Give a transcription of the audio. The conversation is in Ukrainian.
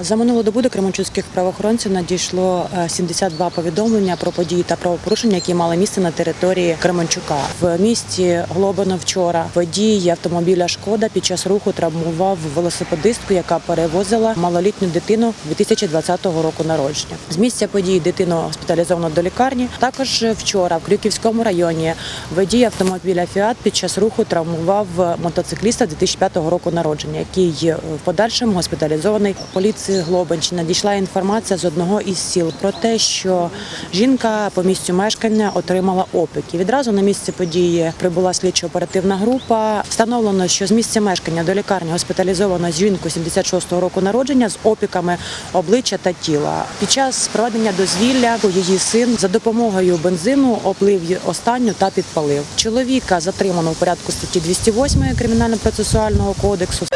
За минулу добу до кременчуцьких правоохоронців надійшло е, 72 повідомлення про події та правопорушення, які мали місце на території Кременчука. В місті Глобино вчора водій автомобіля Шкода під час руху травмував велосипедистку, яка перевозила малолітню дитину 2020 року народження. З місця події дитину госпіталізовано до лікарні. Також вчора в Крюківському районі водій автомобіля Фіат під час руху травмував мотоцикліста 2005 року народження, який е, в подальшому госпіталізований поліції Глобинщини. Надійшла інформація з одного із сіл про те, що жінка по місцю мешкання отримала опіки. Відразу на місце події прибула слідчо-оперативна група. Встановлено, що з місця мешкання до лікарні госпіталізовано жінку 76-го року народження з опіками обличчя та тіла. Під час проведення дозвілля її син за допомогою бензину облив ї- останню та підпалив. Чоловіка затримано у порядку статті 208 кримінально-процесуального кодексу.